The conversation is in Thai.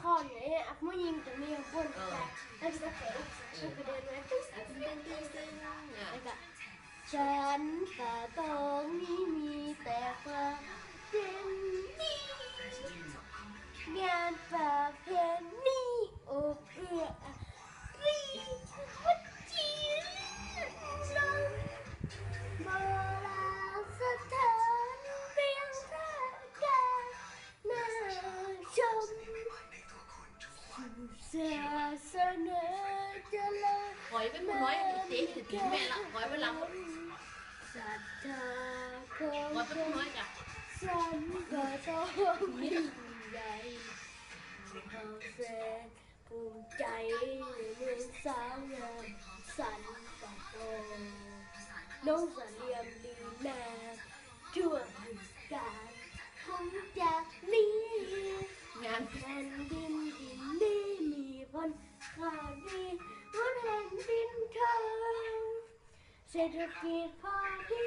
คอนเนี่ยอัพมยิงตรงนี้บนแต่แล้วก็เตะแล้วก็เดินไปตึ้งตึ้งตึ้งตึ้งแล้วก็ฉันแต่ตรงนี้มีแต่ความเต็มที่งานแบบ ศาสนาเจริญหอยเป็นผู้น้อยอันนี้เจ๊ถึงถึงแม่ละหอยเป็นลำหอยศรัทธาของเป็นผู้น้อยจ้ะฉันก็ต้องยิ่งใหญ่เอาแสนภูมิใจในเมืองสาวงามสันปะโตน้องสันเรียมดีนาชั่วก ลข่าวดีบนแผ่นดินเธอเศรษฐกิจพอเพี